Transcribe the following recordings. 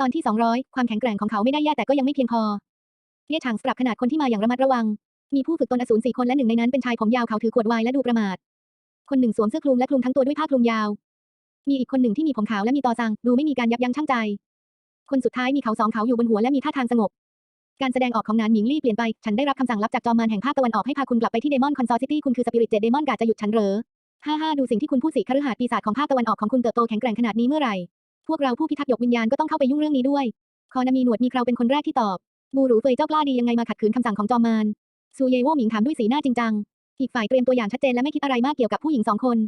ตอนที่ 200 ความแข็งแกร่งของเขาไม่ได้แย่แต่ก็ยังไม่เพียงพอเย่ฉางปรับขนาดคนที่มาอย่างระมัดระวัง มีผู้ฝึกตนอสูรสี่คนและหนึ่งในนั้นเป็นชายผมยาวเขาถือขวดไวน์และดูประมาท คนหนึ่งสวมเสื้อคลุมและคลุมทั้งตัวด้วยผ้าคลุมยาว มีอีกคนหนึ่งที่มีผมขาวและมีตอซังดูไม่มีการยับยั้งชั่งใจ คนสุดท้ายมีเขาสองเขาอยู่บนหัวและมีท่าทางสงบ การแสดงออกของนานหมิงลี่เปลี่ยนไป ฉันได้รับคำสั่งลับจากจอมมารแห่งภาคตะวันออกให้พาคุณกลับไปที่เดมอนคอนซอร์ซิตี้คุณคือสปิริตเจ็ดเดมอนกาจะหยุดฉันเหรอ ฮ่าฮ่าดูสิ่งที่คุณพูดสิคฤหาสน์ปีศาจของภาคตะวันออกของคุณเติบโตแข็งแกร่งขนาดนี้เมื่อไหร่ พวกเราผู้พิทักษ์หยกวิญญาณก็ต้องเข้าไปยุ่งเรื่องนี้ด้วย คอนามีหนวดมีเคราเป็นคนแรกที่ตอบ บูหรูเฟยเจ้ากล้าดียังไงมาขัดขืนคำสั่งของจอมมารซูเยโว่หมิงถามด้วยสีหน้าจริงจัง อีกฝ่ายเตรียมตัวอย่างชัดเจนและไม่คิดอะไรมากเกี่ยวกับผู้หญิงสองคน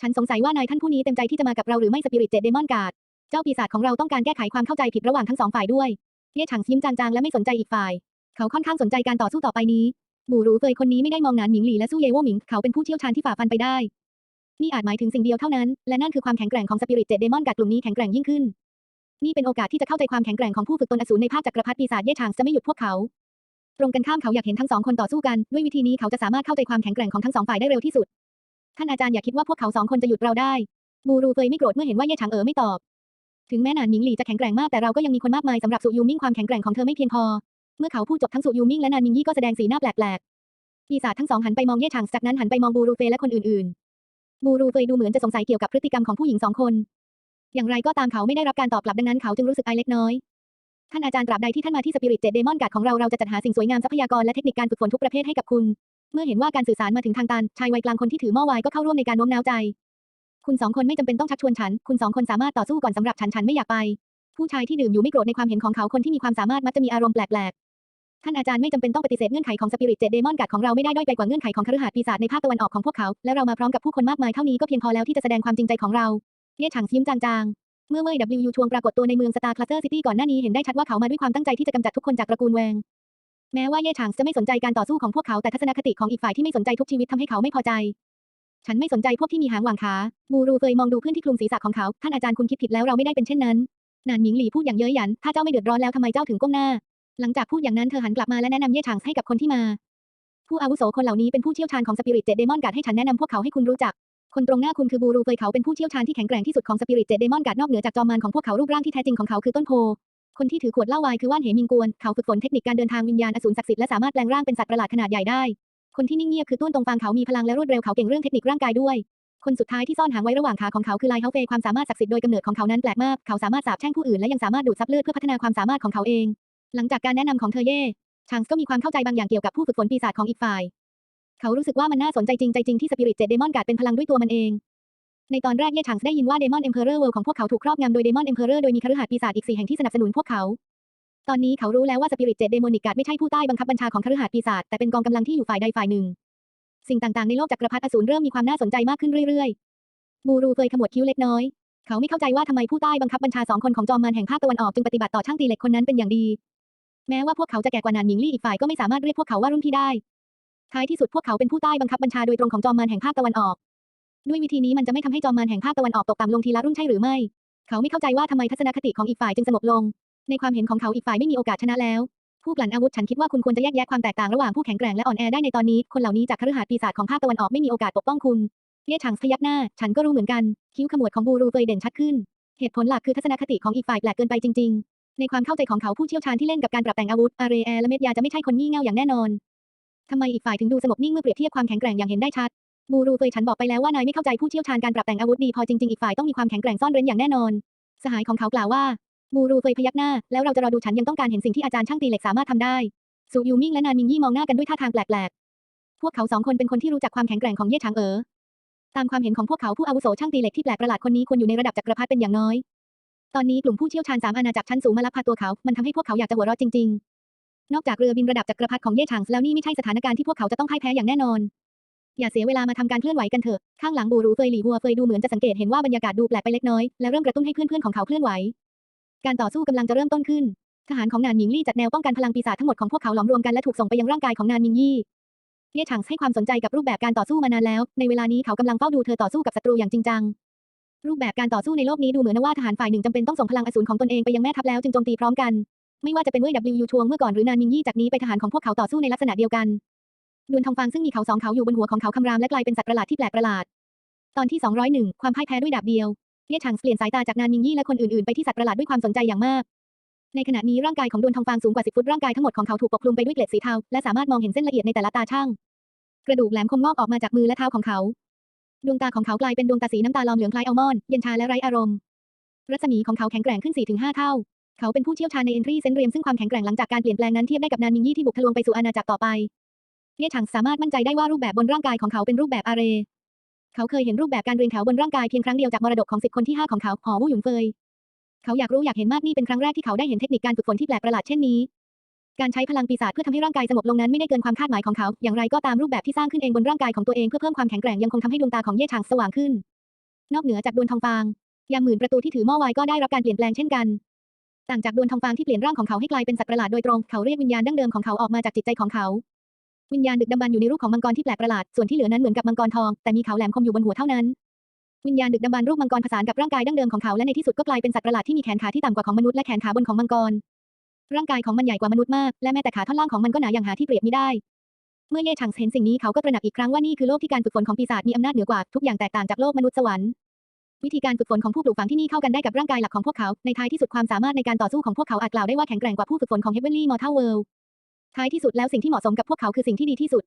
ฉันสงสัยว่านายท่านผู้นี้เต็มใจที่จะมากับเราหรือไม่สปิริตเจ็ดเดมอนการ์ด เจ้าปีศาจของเราต้องการแก้ไขความเข้าใจผิดระหว่างทั้งสองฝ่ายด้วย เย่ฉางยิ้มจางๆและไม่สนใจอีกฝ่าย เขาค่อนข้างสนใจการต่อสู้ต่อไปนี้ บูหรูเฟยคนนี้ไม่ได้มองนานหมิงหลีและสู้เยโวหมิง เขาเป็นผู้เชี่ยวชาญที่ฝ่าฟันไปได้ นี่อาจหมายถึงสิ่งเดียวเท่านั้น และนั่นคือความแข็งแกร่งของสปิริตเจ็ดเดมอนกาดกลุ่มนี้แข็งแกร่งยิ่งขึ้น นี่เป็นโอกาสที่จะเข้าใจความแข็งแกร่งของผู้ฝึกตนอสูรในภาคจักรพรรดิปีศาจเย่ฉางจะไม่หยุดพวกเขา ตรงกันข้ามเขาอยากเห็นทั้งสองคนต่อสู้กัน ด้วยวิธีนี้เขาจะสามารถเข้าใจความแข็งแกร่งของทั้งสองฝ่ายได้เร็วที่สุด ท่านอาจารย์อย่าคิดว่าพวกเขาสองคนจะหยุดเราได้ บูรูเฟยไม่โกรธเมื่อเห็นว่าเย่ฉางเอ๋อไม่ตอบ ถึงแม้นานมิงหลี่จะแข็งแกร่งมากแต่เราก็ยังมีคนมากมายสำหรับสุยูมิ่งความแข็งแกร่งของเธอไม่เพียงพอ เมื่อเขาพูดจบทั้งสุยูมิ่งและนานมิงยี่ก็แสดงสีหน้าแปลกๆปีศาจทั้งสองหันไปมองเย่ฉางจากนั้นหันไปมองบูรูเฟยและคนอื่นๆ บูรูเฟยดูเหมือนจะสงสัยเกี่ยวกับพฤติกรรมของผู้หญิงสองคน อย่างไรก็ตามเขาไม่ได้รับการตอบกลับดังนั้นเขาจึงรู้สึกอายเล็กน้อย ท่านอาจารย์ตราบใดที่ท่านมาที่สปิริตเจ็ดเดมอนการ์ดของเราเราจะจัดหาสิ่งสวยงามทรัพยากรและเทคนิคการฝึกฝนทุกประเภทให้กับคุณ เมื่อเห็นว่าการสื่อสารมาถึงทางตันชายวัยกลางคนที่ถือหม้อไวน์ก็เข้าร่วมในการโน้มน้าวใจ คุณสองคนไม่จำเป็นต้องชักชวนฉัน คุณสองคนสามารถต่อสู้ก่อนสำหรับฉันฉันไม่อยากไป ผู้ชายที่ดื่มอยู่ไม่โกรธในความเห็นของเขาคนที่มีความสามารถมักจะมีอารมณ์แปลกๆ ท่านอาจารย์ไม่จำเป็นต้องปฏิเสธเงื่อนไขของสปิริตเจ็ดเดมอนการ์ดของเราไม่ได้ด้อยไปกว่าเงื่อนไขของคฤหาสน์ปีศาจในภาคตะวันออกของพวกเขา และเรามาพร้อมกับผู้คนมากมายเท่านี้ก็เพียงพอแล้วที่จะแสดงความจริงใจของเราเย่ฉางยิ้มจางๆ เมื่อเว่ย W ชวงปรากฏตัวในเมืองสตาร์คลัสเตอร์ซิตี้ก่อนหน้านี้เห็นได้ชัดว่าเขามาด้วยความตั้งใจที่จะกำจัดทุกคนจากตระกูลแวง แม้ว่าเย่ฉางจะไม่สนใจการต่อสู้ของพวกเขาแต่ทัศนคติของอีกฝ่ายที่ไม่สนใจทุกชีวิตทำให้เขาไม่พอใจ ฉันไม่สนใจพวกที่มีหางหว่างขาบูรูเฟยมองดูเพื่อนที่คลุมศีรษะของเขา ท่านอาจารย์คุณคิดผิดแล้วเราไม่ได้เป็นเช่นนั้นนานหมิงหลี่พูดอย่างเย้ยหยัน ถ้าเจ้าไม่เดือดร้อนแล้วทำไมเจ้าถึงก้มหน้า หลังจากพูดอย่างนั้นเธอหันกลับมาและแนะนำเย่ฉางให้กับคนที่มา ผู้อาวุโสคนเหล่านี้เป็นผู้เชี่ยวชาญของสปิริตเจดเดมอนการ์ดให้ฉันแนะนำพวกเขาให้คุณรู้จัก คนตรงหน้าคุณคือบูรูเฟยเขาเป็นผู้เชี่ยวชาญที่แข็งแกร่งที่สุดของสปิริตเจดเดมอนการ์ดนอกเหนือจากจอมมารของพวกเขารูปร่างที่แท้จริงของเขาคือต้นโพคนที่ถือขวดเหล้าวน์คือว่านเหมิงกวน เขาฝึกฝนเทคนิคการเดินทางวิญญาณอสูรศักดิ์สิทธิ์และสามารถแปลงร่างเป็นสัตว์ประหลาดขนาดใหญ่ได้ คนที่นิ่งเงียบคือต้วนตรงฟางเขามีพลังและรวดเร็วเขาเก่งเรื่องเทคนิคร่างกายด้วย คนสุดท้ายที่ซ่อนหางไว้ระหว่างขาของเขาคือไลเฮาเฟยความสามารถศักดิ์สิทธิ์โดยกำเนิดของเขานั้นแปลกมาก เขาสามารถสาปแช่งผู้อื่นและยังสามารถดูดซับเลือดเพื่อพัฒนาความสามารถของเขาเอง หลังจากการแนะนำของเธอเย่ชางส์ก็มีความเข้าใจบางอย่างเกี่ยวกับผู้ฝึกฝนปีศาจของอีกฝ่าย เขารู้สึกว่ามันน่าสนใจจริงใจจริงที่สปิริตเจ็ดเดมอนการ์ดเป็นพลังด้วยตัวมันเอง ในตอนแรกเย่ชางส์ได้ยินว่าเดมอนเอ็มเพอเรอร์เวิลด์ของพวกเขาถูกครอบงำโดยเดมอนเอ็มเพอเรอร์โดยมีคฤหาสน์ปีศาจอีกสี่แห่งที่สนับสนุนพวกเขา ตอนนี้เขารู้แล้วว่าสปิริตเจ็ดเดมอนิกการ์ดไม่ใช่ผู้ใต้บังคับบัญชาของคฤหาสน์ปีศาจแต่เป็นกองกำลังที่อยู่ฝ่ายใดฝ่ายหนึ่ง สิ่งต่างๆในโลกจักรพรรดิอสูรเริ่มมีความน่าสนใจมากขึ้นเรื่อยๆบูรูเคยขมวดคิ้วเล็กน้อยเขาไม่เข้าใจว่าทำไมผู้ใต้บังคับบัญชาสองคนของจอมมารแห่งภาคตะวันออกจึงปฏิบัติต่อช่างตีเหล็กคนนั้นเป็นอย่างดี แม้ว่าพวกเขาจะแก่กว่านานหมิงลี่อีกฝ่ายก็ไม่สามารถเรียกพวกเขาว่ารุ่นพี่ได้ ท้ายที่สุดพวกเขาเป็นผู้ใต้บังคับบัญชาโดยตรงของจอมมารแห่งภาคตะวันออก ด้วยวิธีนี้มันจะไม่ทำให้จอมมารแห่งภาคตะวันออกตกต่ำลงทีละรุ่นใช่หรือไม่ เขาไม่เข้าใจว่าทำไมทัศนคติของอีกฝ่ายจึงสงบลง ในความเห็นของเขาอีกฝ่ายไม่มีโอกาสชนะแล้ว ผู้กลั่นอาวุธฉันคิดว่าคุณควรจะแยกแยะความแตกต่างระหว่างผู้แข็งแกร่งและอ่อนแอได้ในตอนนี้ คนเหล่านี้จากคฤหาสน์ปีศาจของภาคตะวันออกไม่มีโอกาสปกป้องคุณเย่ฉางพยักหน้า ฉันก็รู้เหมือนกัน คิ้วขมวดของบูรูเฟยเด่นชัดขึ้น เหตุผลหลักคือทัศนคติของอีกฝ่ายแปลกเกินไปจริง ๆ ในความเข้าใจของเขาผู้เชี่ยวชาญที่เล่นกับการปรับแต่งอาวุธอาเรแอและเม็ดยาจะไม่ใช่คนงี่เง่าอย่างแน่นอนทำไมอีกฝ่ายถึงดูสงบนิ่งเมื่อเปรียบเทียบความแข็งแกร่งอย่างเห็นได้ชัดบูรูเฟยฉันบอกไปแล้วว่านายไม่เข้าใจผู้เชี่ยวชาญการปรับแต่งอาวุธดีพอจริงๆอีกฝ่ายต้องมีความแข็งแกร่งซ่อนเร้นอย่างแน่นอน สหายของเขากล่าวว่าบูรูเฟยพยักหน้า แล้วเราจะรอดูฉันยังต้องการเห็นสิ่งที่อาจารย์ช่างตีเหล็กสามารถทำได้สุยูมิงและนานมิงยี่มองหน้ากันด้วยท่าทางแปลกๆ พวกเขาสองคนเป็นคนที่รู้จักความแข็งแกร่งของเย่ฉางเอ๋อตามความเห็นของพวกเขาผู้อาวุโสช่างตีเหล็กที่แปลกประหลาดคนนี้ควรอยู่ในระดับจักรพรรดิเป็นอย่างน้อย ตอนนี้กลุ่มผู้เชี่ยวชาญสามอาณาจักรชั้นสูงมาลักพาตัวเขา มันทำให้พวกเขาอยากจะหัวเราะจริง ๆ นอกจากเรือบินระดับจักรพรรดิของเย่ฉางแล้วนี่ไม่ใช่สถานการณ์ที่พวกเขาจะต้องพ่ายแพ้อย่างแน่นอน อย่าเสียเวลามาทำการเคลื่อนไหวกันเถอะ ข้างหลังบูรูเฟยหลี่วัวเฟยดูเหมือนจะสังเกตเห็นว่าบรรยากาศดูแปลกไปเล็กน้อย และเริ่มกระตุ้นให้เพื่อนๆของเขาเคลื่อนไหว การต่อสู้กำลังจะเริ่มต้นขึ้น ทหารของนานหมิงลี่จัดแนวป้องกันพลังปีศาจทั้งหมดของพวกเขาหลอมรวมกันและถูกส่งไปยังร่างกายของนานมิงยี่เย่ฉางให้ความสนใจกับรูปแบบการต่อสู้มานานแล้ว ในเวลานี้เขากำลังเฝ้าดูเธอต่อสู้กับศัตรูอย่างจริงจัง รูปแบบการต่อสู้ในโลกนี้ดูเหมือนว่าทหารฝ่ายหนึ่งจำเป็นต้องส่งพลังอสูรของตนเองไปยังแม่ทัพแล้วจึงโจมตีพร้อมกัน ไม่ว่าจะเป็นเว่ย W ชวงเมื่อก่อนหรือนานมิงยี่จากนี้ไปทหารของพวกเขาต่อสู้ในลักษณะเดียวกันดวนทองฟางซึ่งมีเขาสองเขาอยู่บนหัวของเขาคำรามและกลายเป็นสัตว์ประหลาดที่แปลกประหลาด ตอนที่ 201 ความพ่ายแพ้ด้วยดาบเดียวเย่ฉางเปลี่ยนสายตาจากนานมิงยี่และคนอื่นๆไปที่สัตว์ประหลาดด้วยความสนใจอย่างมาก ในขณะนี้ร่างกายของดวนทองฟางสูงกว่าสิบฟุตร่างกายทั้งหมดของเขาถูกปกคลุมไปด้วยเกล็ดสีเทาและสามารถมองเห็นเส้นละเอียดในแต่ละตาช่าง กระดูกแหลมคมงอกออกมาจากมือและเท้าของเขา ดวงตาของเขากลายเป็นดวงตาสีน้ำตาลอมเหลืองคล้ายอัลมอนด์เย็นชาและไร้อารมณ์ รัศมีของเขาแข็งแกร่งขึ้น 4-5 เท่า เขาเป็นผู้เชี่ยวชาญในเอนทรีเซนเรียมซึ่งความแข็งแกร่งหลังจากการเปลี่ยนแปลงนั้นเทียบได้กับนานมิงยี่ที่บุกทะลวงไปสู่อาณาจักรต่อไปเย่ฉางสามารถมั่นใจได้ว่ารูปแบบบนร่างกายของเขาเป็นรูปแบบอาเรเขาเคยเห็นรูปแบบการเรียงแถวบนร่างกายเพียงครั้งเดียวจากมรดกของสิบคนที่ห้าของเขาหอวู่หยุนเฟยเขาอยากรู้อยากเห็นมากนี่เป็นครั้งแรกที่เขาได้เห็นเทคนิคการฝึกฝนที่แปลกประหลาดเช่นนี้ การใช้พลังปีศาจเพื่อทำให้ร่างกายสงบลงนั้นไม่ได้เกินความคาดหมายของเขา อย่างไรก็ตามรูปแบบที่สร้างขึ้นเองบนร่างกายของตัวเองเพื่อเพิ่มความแข็งแกร่งยังคงทำให้ดวงตาของเย่ฉางสว่างขึ้น นอกเหนือจากดวงทองฟางยามหมื่นประตูที่ถือหม้อไวน์ก็ได้รับการเปลี่ยนแปลงเช่นกัน ต่างจากดวงทองฟางที่เปลี่ยนร่างของเขาให้กลายเป็นสัตว์ประหลาดโดยตรง เขาเรียกวิญญาณดั้งเดิมของเขาออกมาจากจิตใจของเขา วิญญาณดึกดำบรรพ์อยู่ในรูปของมังกรที่แปลกประหลาด ส่วนที่เหลือนั้นเหมือนกับมังกรทอง แต่มีเขาแหลมคมอยู่บนหัวเท่านั้น วิญญาณดึกดำบรรรูปมังกรผสานกับร่างกายดั้งเดิมของเขาและในที่สุดก็กลายเป็นสัตว์ประหลาดที่มีแขนขาที่ต่ำกว่าของมนุษย์และแขนขาบนของมังกร ร่างกายของมันใหญ่กว่ามนุษย์มาก และแม้แต่ขาท่อนล่างของมันก็หนาอย่างหาที่เปรียบมิได้ เมื่อเย่ฉางเห็นสิ่งนี้เขาก็ตระหนักอีกครั้งว่านี่คือโลกที่การฝึกฝนของปีศาจมีอำนาจเหนือกว่าทุกอย่างแตกต่างจากโลกมนุษย์สวรรค์วิธีการฝึกฝนของผู้ปลูกฝังที่นี่เข้ากันได้กับร่างกายหลักของพวกเขา ในท้ายที่สุดความสามารถในการต่อสู้ของพวกเขาอาจกล่าวได้ว่าแข็งแกร่งกว่าผู้ฝึกฝนของ Heavenly Mortal World ท้ายที่สุดแล้วสิ่งที่เหมาะสมกับพวกเขาคือสิ่งที่ดีที่สุด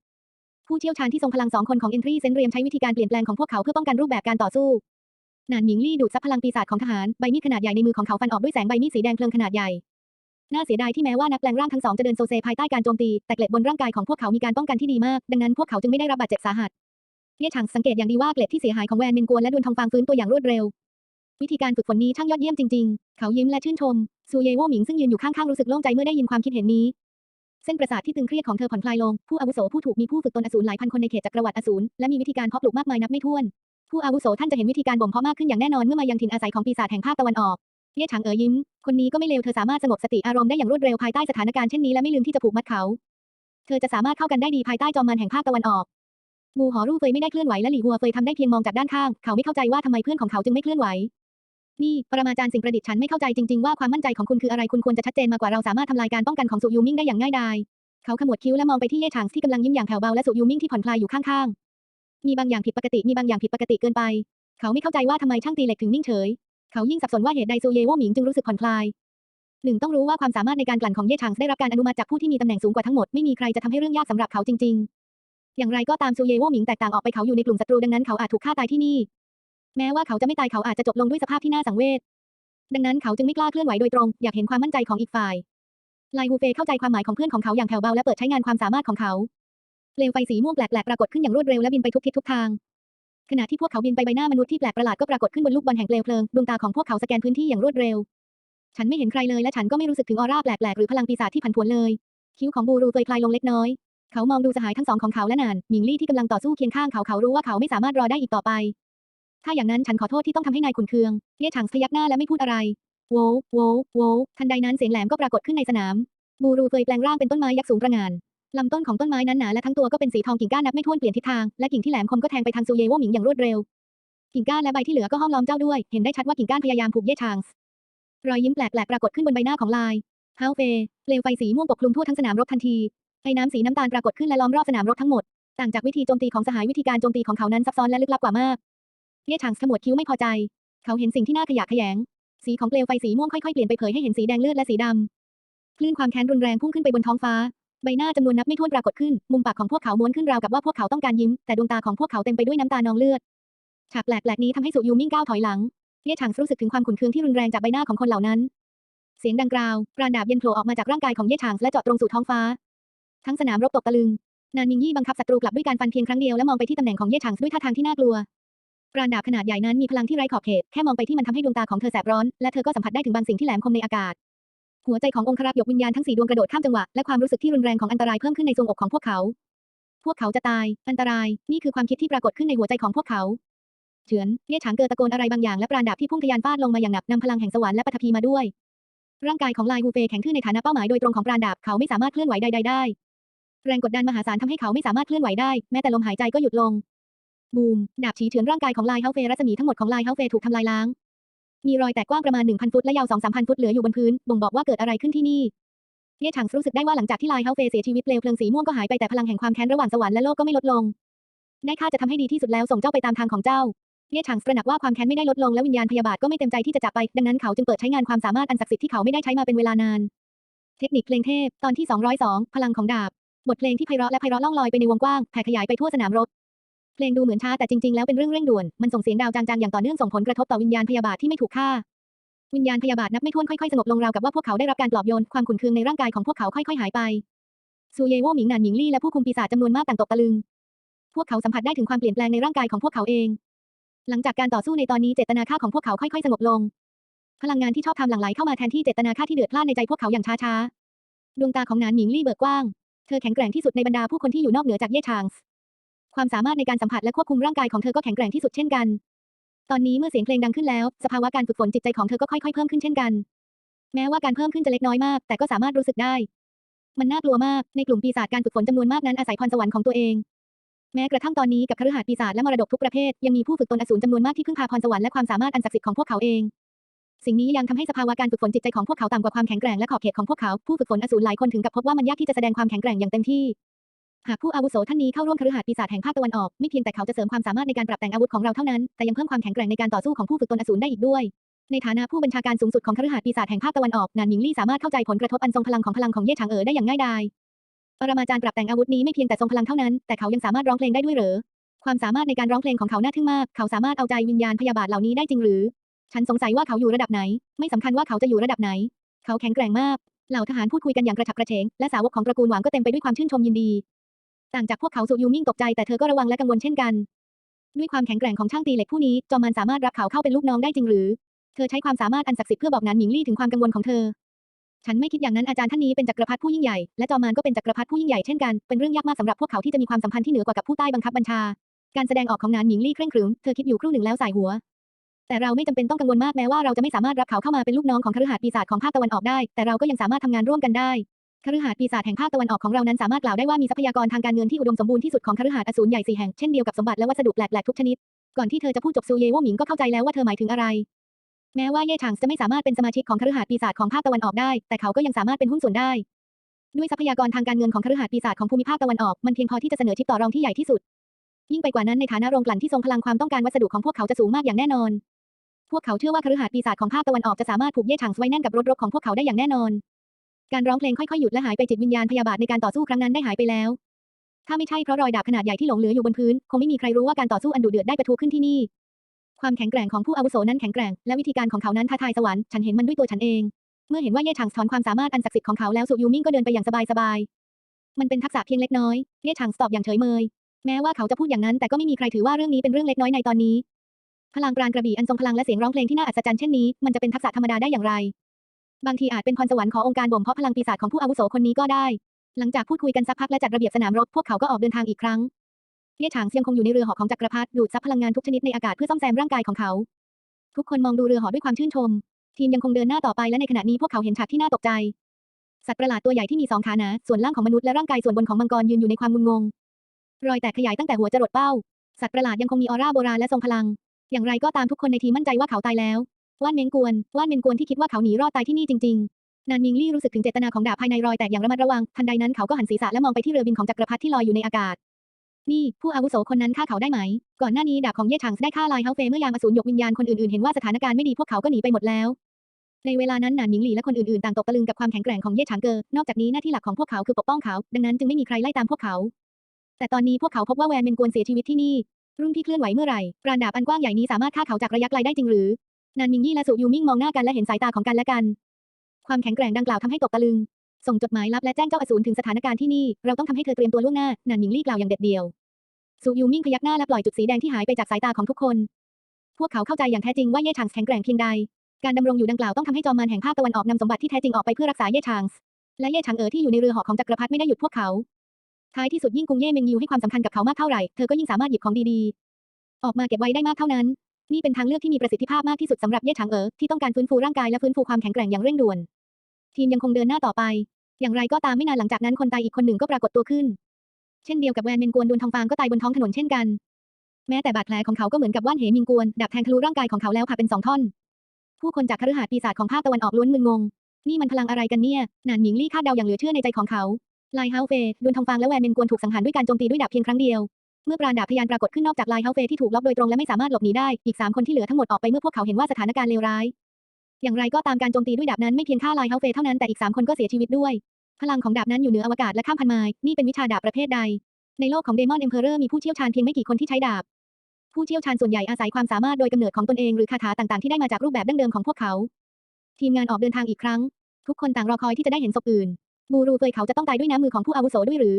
ผู้เชี่ยวชาญที่ทรงพลังสองคนของ Entry เซนเรียมใช้วิธีการเปลี่ยนแปลงของพวกเขาเพื่อป้องกันรูปแบบการต่อสู้ นานหมิงลี่ดูดซับพลังปีศาจของทหาร ใบมีดขนาดใหญ่ในมือของเขาฟันออกด้วยแสงใบมีดสีแดงเพลิงขนาดใหญ่ น่าเสียดายที่แม้ว่านักแปลงร่างทั้งสองจะเดินโซเซภายใต้การโจมตี แต่เกล็ดบนร่างกายของพวกเขามีการป้องกันที่ดีมาก ดังนั้นพวกเขาจึงไม่ได้รับบาดเจ็บสาหัสเย่ฉางสังเกตอย่างดีว่าเกล็ดที่เสียหายของแวนเมนกวนและดวนทองฟางฟื้นตัวอย่างรวดเร็ว วิธีการฝึกฝนนี้ช่างยอดเยี่ยมจริงๆ เขายิ้มและชื่นชม ซูเยโวหมิงซึ่งยืนอยู่ข้างๆรู้สึกโล่งใจเมื่อได้ยินความคิดเห็นนี้เส้นประสาทที่ตึงเครียดของเธอผ่อนคลายลง ผู้อาวุโสผู้ถูกมีผู้ฝึกตนอสูรหลายพันคนในเขตจักรวรรดิอสูรและมีวิธีการเพาะปลูกมากมายนับไม่ถ้วน ผู้อาวุโสท่านจะเห็นวิธีการบ่มเพาะมากขึ้นอย่างแน่นอนเมื่อมายังถิ่นอาศัยของปีศาจแห่งภาคตะวันออก เย่ฉางเอ๋ยยิ้ม คนนี้ก็ไม่เลวเธอสามารถสงบสติอารมณ์ได้อย่างรวดเร็วภายใต้สถานการณ์เช่นนี้และไม่ลืมที่จะผูกมัดเขา เธอจะสามารถเข้ากันได้ดีภายใต้จอมมันแห่งภาคตะวันออกมูหอรูเฟยไม่ได้เคลื่อนไหวและหลี่หัวเฟยทำได้เพียงมองจากด้านข้าง เขาไม่เข้าใจว่าทำไมเพื่อนของเขาจึงไม่เคลื่อนไหว นี่ปรมาจารย์สิ่งประดิษฐ์ฉันไม่เข้าใจจริงๆว่าความมั่นใจของคุณคืออะไรคุณควรจะชัดเจนมากกว่าเราสามารถทำลายการป้องกันของสุยูมิ่งได้อย่างง่ายดายเขาขมวดคิ้วและมองไปที่เย่ฉางที่กำลังยิ้มอย่างแผ่วเบาและสุยูมิ่งที่ผ่อนคลายอยู่ข้างๆมีบางอย่างผิดปกติมีบางอย่างผิดปกติเกินไป เขาไม่เข้าใจว่าทำไมช่างตีเหล็กถึงนิ่งเฉย เขายิ่งสับสนว่าเหตุใดซูเยโวหมิงจึงรู้สึกผ่อนคลายหนึ่งต้องรู้ว่าความสามารถในการกลั่นของเย่ฉางได้รับการอนุมัติจากผู้ที่มีตำแหน่งสูงกว่าทั้งหมดไม่มีใครจะทำให้เรื่องยากสำหรับเขาจริง ๆ อย่างไรก็ตามซูเยโวหมิงแตกต่างออกไปเขาอยู่ในกลุ่มศัตรูดังนั้นเขาอาจถูกฆ่าตายที่นี่ แม้ว่าเขาจะไม่ตายเขาอาจจะจบลงด้วยสภาพที่น่าสังเวชดังนั้นเขาจึงไม่กล้าเคลื่อนไหวโดยตรง อยากเห็นความมั่นใจของอีกฝ่ายไลฮูเฟเข้าใจความหมายของเพื่อนของเขาอย่างแผ่วเบาและเปิดใช้งานความสามารถของเขาเปลวไฟสีม่วงแปลกๆปรากฏขึ้นอย่างรวดเร็วและบินไปทุกทิศทุกทาง ขณะที่พวกเขาบินไปใบหน้ามนุษย์ที่แปลกประหลาดก็ปรากฏขึ้นบนลูกบอลแห่งเปลวเพลิงดวงตาของพวกเขาสแกนพื้นที่อย่างรวดเร็ว ฉันไม่เห็นใครเลยและฉันก็ไม่รู้สึกถึงออร่าแปลกๆหรือพลังปีศาจที่ผันผวนเลย คิ้วของบูรูเฟยคลายลงเล็กน้อย เขามองดูสหายทั้งสองของเขาและนานหมิงลี่ที่กำลังต่อสู้เคียงข้างเขาเขารู้ว่าเขาไม่สามารถรอได้อีกต่อไป ถ้าอย่างนั้นฉันขอโทษที่ต้องทำให้นายขุนเคืองเย่ฉางพยักหน้าและไม่พูดอะไรโววโววโววทันใดนั้นเสียงแหลมก็ปรากฏขึ้นในสนามบูรูเฟยแปลงร่างเป็นต้นไม้ยักษ์สูงตระหง่าน ลำต้นของต้นไม้นั้นหนาและทั้งตัวก็เป็นสีทองกิ่งก้านนับไม่ถ้วนเปลี่ยนทิศทางและกิ่งที่แหลมคมก็แทงไปทางซูเยโวหมิงอย่างรวดเร็วกิ่งก้านและใบที่เหลือก็ห้อมล้อมเจ้าด้วย เห็นได้ชัดว่ากิ่งก้านพยายามผูกเย่ชางส์รอยยิ้มแปลกๆปรากฏขึ้นบนใบหน้าของลายฮาเฟยเปลวไฟสีม่วงปกคลุมทั่วทั้งสนามรบทันทีไอ้น้ำสีน้ำตาลปรากฏขึ้นและล้อมรอบสนามรบทั้งหมด ต่างจากวิธีโจมตีของสหายวิธีการโจมตีของเขานั้นซับซ้อนและลึกลับกว่ามาก เย่ชางส์ขมวดคิ้วไม่พอใจ เขาเห็นสิ่งที่น่าขยะแขยง สีของเปลวไฟสีม่วงค่อยๆเปลี่ยนไปเผยให้เห็นสีแดงเลือดและสีดำคลื่นความแค้นรุนแรงพุ่งขึ้นไปบนท้องฟ้า ใบหน้าจำนวนนับไม่ถ้วนปรากฏขึ้น มุมปากของพวกเขาม้วนขึ้นราวกับว่าพวกเขาต้องการยิ้ม แต่ดวงตาของพวกเขาเต็มไปด้วยน้ำตานองเลือด ฉากแปลกๆนี้ทำให้สุยูมิ่งก้าวถอยหลังเย่ฉางรู้สึกถึงความขุ่นเคืองที่รุนแรงจากใบหน้าของคนเหล่านั้น เสียงดังกราวปราณดาบเย็นโผล่ออกมาจากร่างกายของเย่ฉางและเจาะตรงสู่ท้องฟ้า ทั้งสนามรบตกตะลึง นานมิงยี่บังคับศัตรูกลับด้วยการฟันเพียงครั้งเดียวและมองไปที่ตำแหน่งของเย่ฉางด้วยท่าทางที่น่ากลัวปราณดาบขนาดใหญ่นั้นมีพลังที่ไร้ขอบเขต แค่มองไปที่มันทำให้ดวงตาของเธอแสบร้อน และเธอก็สัมผัสได้ถึงบางสิ่งที่แหลมคมในอากาศ หัวใจขององครักษ์ยกวิญญาณทั้งสี่ดวงกระโดดข้ามจังหวะ และความรู้สึกที่รุนแรงของอันตรายเพิ่มขึ้นในทรวงอกของพวกเขา พวกเขาจะตาย อันตราย นี่คือความคิดที่ปรากฏขึ้นในหัวใจของพวกเขา เฉือนเย่ฉางเกิดตะโกนอะไรบางอย่างและปราณดาบที่พุ่งทะยานฟาดลงมาอย่างหนักนำพลังแห่งสวรรค์และปฐพีมาด้วย ร่างกายของลายฮูเฟแข็งทื่อในฐานะเป้าหมายโดยตรงของปราณดาบเขาไม่สามารถเคลื่อนไหวใดๆได้ แรงกดดันมหาศาลทำให้เขาไม่สามารถเคลื่อนไหวได้แม้แต่ลมหายใจก็หยุดลง บูม ดาบฉีเฉือนร่างกายของลายเฮาเฟรัศมีทั้งหมดของลายเฮาเฟถูกทำลายล้าง มีรอยแตกกว้างประมาณ 1,000 ฟุตและยาว 2-3,000 ฟุตเหลืออยู่บนพื้น บ่งบอกว่าเกิดอะไรขึ้นที่นี่เย่ฉางรู้สึกได้ว่าหลังจากที่ลายเฮาเฟเสียชีวิตเปลวเพลิงสีม่วงก็หายไปแต่พลังแห่งความแค้นระหว่างสวรรค์และโลกก็ไม่ลดลง ได้ข้าจะทำให้ดีที่สุดแล้วส่งเจ้าไปตามทางของเจ้าเย่ฉางตระหนักว่าความแค้นไม่ได้ลดลงและวิญญาณพยาบาทก็ไม่เต็มใจที่จะจากไป ดังนั้นเขาจึงเปิดใช้งานความสามารถอันศักดิ์สิทธิ์ที่เขาไม่ได้ใช้มาเป็นเวลานาน เทคนิคเพลงเทพตอนที่ 202 พลังของดาบ บทเพลงที่ไพเราะและไพเราะล่องลอยไปในวงกว้างแผ่ขยายไปทั่วสนามรบ เพลงดูเหมือนช้าแต่จริงๆ แล้วเป็นเรื่องเร่งด่วน มันส่งเสียงดาวจางๆ อย่างต่อเนื่องส่งผลกระทบต่อวิญญาณพยาบาทที่ไม่ถูกฆ่า วิญญาณพยาบาทนับไม่ถ้วนค่อยๆ สงบลงราวกับว่าพวกเขาได้รับการปลอบโยน ความขุ่นเคืองในร่างกายของพวกเขาค่อยๆ หายไป ซูเยโวหมิงหนานหมิงลี่และผู้คุมปีศาจจำนวนมากต่างตกตะลึง พวกเขาสัมผัสได้ถึงความเปลี่ยนแปลงในร่างกายของพวกเขาเอง หลังจากการต่อสู้ในตอนนี้เจตนาฆ่าของพวกเขาค่อยๆ สงบลง พลังงานที่ชอบทำหลั่งไหลเข้ามาแทนที่เจตนาฆ่าที่เดือดพล่านในใจพวกเขาอย่างช้าๆ ดวงตาของหนานหมิงลี่เบิกกว้าง เธอแข็งแกร่งที่สุดในบรรดาผู้คนที่อยู่นอกเหนือจากเย่ชางส์ ความสามารถในการสัมผัสและควบคุมร่างกายของเธอก็แข็งแกร่งที่สุดเช่นกัน ตอนนี้เมื่อเสียงเพลงดังขึ้นแล้ว สภาวะการฝึกฝนจิตใจของเธอก็ค่อยๆเพิ่มขึ้นเช่นกัน แม้ว่าการเพิ่มขึ้นจะเล็กน้อยมาก แต่ก็สามารถรู้สึกได้ มันน่ากลัวมาก ในกลุ่มปีศาจการฝึกฝนจำนวนมากนั้นอาศัยพรสวรรค์ของตัวเอง แม้กระทั่งตอนนี้กับคฤหาสน์ปีศาจและมรดกทุกประเภทยังมีผู้ฝึกตนอสูรจำนวนมากที่พึ่งพาพรสวรรค์และความสามารถอันศักดิ์สิทธิ์ของพวกเขาเองสิ่งนี้ยังทำให้สภาวะการฝึกฝนจิตใจของพวกเขาต่ำกว่าความแข็งแกร่งและขอบเขตของพวกเขา ผู้ฝึกฝนอสูรหลายคนถึงกับพบว่ามันยากที่จะแสดงความแข็งแกร่งอย่างเต็มที่ หากผู้อาวุโสท่านนี้เข้าร่วมคฤหาสน์ปีศาจแห่งภาคตะวันออก ไม่เพียงแต่เขาจะเสริมความสามารถในการปรับแต่งอาวุธของเราเท่านั้น แต่ยังเพิ่มความแข็งแกร่งในการต่อสู้ของผู้ฝึกตนอสูรได้อีกด้วย ในฐานะผู้บัญชาการสูงสุดของคฤหาสน์ปีศาจแห่งภาคตะวันออก นานหมิงลี่สามารถเข้าใจผลกระทบอันทรงพลังของพลังของเย่ฉางเอ๋อได้อย่างง่ายดาย ปรมาจารย์ปรับแต่งอาวุธนี้ไม่เพียงแต่ทรงพลังเท่านั้น แต่เขายังสามารถร้องเพลงได้ด้วยเหรอ ความสามารถในการร้องเพลงของเขาน่าทึ่งมาก เขาสามารถเอาใจวิญญาณพยาบาทเหล่านี้ได้จริงหรือ ฉันสงสัยว่าเขาอยู่ระดับไหน ไม่สำคัญว่าเขาจะอยู่ระดับไหน เขาแข็งแกร่งมาก เหล่าทหารพูดคุยกันอย่างกระฉับกระเฉง และสาวกของตระกูลหวางก็เต็มไปด้วยความชื่นชมยินดี ต่างจากพวกเขาสุยูมิ่งตกใจแต่เธอก็ระวังและกังวลเช่นกัน ด้วยความแข็งแกร่งของช่างตีเหล็กผู้นี้จอมมันสามารถรับเขาเข้าเป็นลูกน้องได้จริงหรือ เธอใช้ความสามารถอันศักดิ์สิทธิ์เพื่อบอกนานหมิงลี่ถึงความกังวลของเธอ ฉันไม่คิดอย่างนั้นอาจารย์ท่านนี้เป็นจักรพรรดิผู้ยิ่งใหญ่และจอมมารก็เป็นจักรพรรดิผู้ยิ่งใหญ่เช่นกันเป็นเรื่องยากมากสำหรับพวกเขาที่จะมีความสัมพันธ์ที่เหนือกว่ากับผู้ใต้บังคับบัญชา การแสดงออกของนานหมิงลี่เคร่งขรึมเธอคิดอยู่ครู่หนึ่งแล้วสายหัวแต่เราไม่จำเป็นต้องกังวลมากแม้ว่าเราจะไม่สามารถรับเขาเข้ามาเป็นลูกน้องของคฤหาสน์ปีศาจของภาคตะวันออกได้ แต่เราก็ยังสามารถทำงานร่วมกันได้ คฤหาสน์ปีศาจแห่งภาคตะวันออกของเรานั้นสามารถกล่าวได้ว่ามีทรัพยากรทางการเงินที่อุดมสมบูรณ์ที่สุดของคฤหาสน์อสูรใหญ่สี่แห่งเช่นเดียวกับสมบัติและวัสดุแปลกๆทุกชนิด ก่อนที่เธอจะพูดจบซูเยว่าหมิงก็เข้าใจแล้วว่าเธอหมายถึงอะไร แม้ว่าเย่ฉางจะไม่สามารถเป็นสมาชิกของคฤหาสน์ปีศาจของภาคตะวันออกได้ แต่เขาก็ยังสามารถเป็นหุ้นส่วนได้ ด้วยทรัพยากรทางการเงินของคฤหาสน์ปีศาจของภูมิภาคตะวันออกมันเพียงพอที่จะเสนอชิปต่อรองที่ใหญ่ที่สุด ยิ่งไปกว่านั้นในฐานะโรงกลั่นที่ทรงพลังความต้องการวัสดุของพวกเขาจะสูงมากอย่างแน่นอน พวกเขาเชื่อว่าคฤหาสน์ปีศาจของภาคตะวันออกจะสามารถผูกเย่ฉางไว้แน่นกับรถรบของพวกเขาได้อย่างแน่นอน การร้องเพลงค่อยๆหยุดและหายไปจิตวิญญาณพยาบาทในการต่อสู้ครั้งนั้นได้หายไปแล้ว ถ้าไม่ใช่เพราะรอยดาบขนาดใหญ่ที่หลงเหลืออยู่บนพื้น คงไม่มีใครรู้ว่าการต่อสู้อันดุเดือดได้ประทุขึ้นที่นี่ ความแข็งแกร่งของผู้อาวุโสนั้นแข็งแกร่ง และวิธีการของเขานั้นท้าทายสวรรค์ ฉันเห็นมันด้วยตัวฉันเอง เมื่อเห็นว่าเย่ฉางถอนความสามารถอันศักดิ์สิทธิ์ของเขาแล้วสุยูมิ่งก็เดินไปอย่างสบายๆ มันเป็นทักษะเพียงเล็กน้อย เย่ฉางตอบอย่างเฉยเมย แม้ว่าเขาจะพูดอย่างนั้นแต่ก็ไม่มีใครถือว่าเรื่องนี้เป็นเรื่องเล็กน้อยในตอนนี้ พลังปราณกระบี่อันทรงพลังและเสียงร้องเพลงที่น่าอัศจรรย์เช่นนี้มันจะเป็นทักษะธรรมดาได้อย่างไร บางทีอาจเป็นพรสวรรค์ขององค์การบ่มเพาะพลังปีศาจของผู้อาวุโสคนนี้ก็ได้ หลังจากพูดคุยกันสักพักและจัดระเบียบสนามรบพวกเขาก็ออกเดินทางอีกครั้งเย่ฉางเซียงคงอยู่ในเรือหาะของจักรพรรดิดูดซับพลังงานทุกชนิดในอากาศเพื่อซ่อมแซมร่างกายของเขา ทุกคนมองดูเรือหาะด้วยความชื่นชม ทีมยังคงเดินหน้าต่อไปและในขณะนี้พวกเขาเห็นฉากที่น่าตกใจ สัตว์ประหลาดตัวใหญ่ที่มีสองขาหนาส่วนล่างของมนุษย์และร่างกายส่วนบนของมังกรยืนอยู่ในความงุนงง รอยแตกขยายตั้งแต่หัวจรดเป้า สัตว์ประหลาดยังคงมีออร่าโบราณและทรงพลัง อย่างไรก็ตามทุกคนในทีมมั่นใจว่าเขาตายแล้ว ว่านเมงกวน ว่านเมงกวนที่คิดว่าเขาหนีรอดตายที่นี่จริง ๆ นานมิงลี่รู้สึกถึงเจตนาของดาบภายในรอยแตกอย่างระมัดระวัง ทันใดนั้นเขาก็หันศีรษะและมองไปที่เรือบินของจักรพรรดิที่ลอยอยู่ในอากาศ นี่ผู้อาวุโสคนนั้นฆ่าเขาได้ไหม ก่อนหน้านี้ดาบของเย่ฉางได้ฆ่าลายเฮาเฟยเมื่อยามอสูรหยกวิญญาณคนอื่นๆเห็นว่าสถานการณ์ไม่ดีพวกเขาก็หนีไปหมดแล้ว ในเวลานั้นนานมิงหลี่และคนอื่นๆต่างตกตะลึงกับความแข็งแกร่งของเย่ฉางเกอนอกจากนี้หน้าที่หลักของพวกเขาคือปกป้องเขา ดังนั้นจึงไม่มีใครไล่ตามพวกเขา แต่ตอนนี้พวกเขาพบว่าแวนเมนกวนเสียชีวิตที่นี่รุ่นที่เคลื่อนไหวเมื่อไหร่ปราณดาบอันกว้างใหญ่นี้สามารถฆ่าเขาจากระยะไกลได้จริงหรือ นานมิงยี่และสุยูมิ่งมองหน้ากันและเห็นสายตาของกันและกัน ความแข็งแกร่งดังกล่าวทำให้ตกตะลึง ส่งจดหมายลับและแจ้งเจ้าอสูรถึงสถานการณ์ที่นี่ เราต้องทำให้เธอเตรียมตัวล่วงหน้า นานมิงลี่กล่าวอย่างเด็ดเดี่ยว สุยูมิ่งพยักหน้าและปล่อยจุดสีแดงที่หายไปจากสายตาของทุกคน พวกเขาเข้าใจอย่างแท้จริงว่าเย่ชางแข็งแกร่งเพียงใด การดำรงอยู่ดังกล่าวต้องทำให้จอมมารแห่งภาคตะวันออกนำสมบัติที่แท้จริงออกไปเพื่อรักษาเย่ชางและเย่ชางเอ๋อที่อยู่ในเรือหาะของจักรพรรดิไม่ได้หยุดพวกเขาท้ายที่สุดยิ่งกุงเย่เมงยิวให้ความสำคัญกับเขามากเท่าไหร่ เธอก็ยิ่งสามารถหยิบของดีๆ ออกมาเก็บไว้ได้มากเท่านั้น นี่เป็นทางเลือกที่มีประสิทธิภาพมากที่สุดสำหรับเย่ฉางเอ๋อที่ต้องการฟื้นฟูร่างกายและฟื้นฟูความแข็งแกร่งอย่างเร่งด่วน ทีมยังคงเดินหน้าต่อไป อย่างไรก็ตามไม่นานหลังจากนั้นคนตายอีกคนหนึ่งก็ปรากฏตัวขึ้น เช่นเดียวกับแวนเมนกวนดวนทองฟางก็ตายบนท้องถนนเช่นกัน แม้แต่บาดแผลของเขาก็เหมือนกับว่านเหมิงกวนดับแทงทะลุร่างกายของเขาแล้วผ่าเป็นสองท่อน ผู้คนจากคฤหาสน์ปีศาจของภาคตะวันออกล้วนมึนงง นี่มันพลังอะไรกันเนี่ยนานหมิงลี่คาดเดาอย่างเหลือเชื่อในใจของเขา ลายเฮาเฟยดวนทองฟางและแวนเมนกวนถูกสังหารด้วยการโจมตีด้วยดาบเพียงครั้งเดียว เมื่อปราณดาบพยานปรากฏขึ้นนอกจากลน์เฮาเฟที่ถูกล็อกโดยตรงและไม่สามารถหลบหนีได้ อีกสามคนที่เหลือทั้งหมดออกไปเมื่อพวกเขาเห็นว่าสถานการณ์เลวร้าย อย่างไรก็ตามการโจมตีด้วยดาบนั้นไม่เพียงฆ่าลน์เฮาเฟเท่านั้นแต่อีกสามคนก็เสียชีวิตด้วย พลังของดาบนั้นอยู่เหนืออวกาศและข้ามพันไมล์นี่เป็นวิชาดาบประเภทใด ในโลกของเดมอนเอ็มเพอเรอร์มีผู้เชี่ยวชาญเพียงไม่กี่คนที่ใช้ดาบ ผู้เชี่ยวชาญส่วนใหญ่อาศัยความสามารถโดยกำเนิดของตนเองหรือคาถาต่างๆที่ได้มาจากรูปแบบดั้งเดิมของพวกเขา ทีมงานออกเดินทางอีกครั้ง ทุกคนต่างรอคอยที่จะได้เห็นศพอื่น บูรูเฟยเขาจะต้องตายด้วยน้ำมือของผู้อาวุโสด้วยหรือ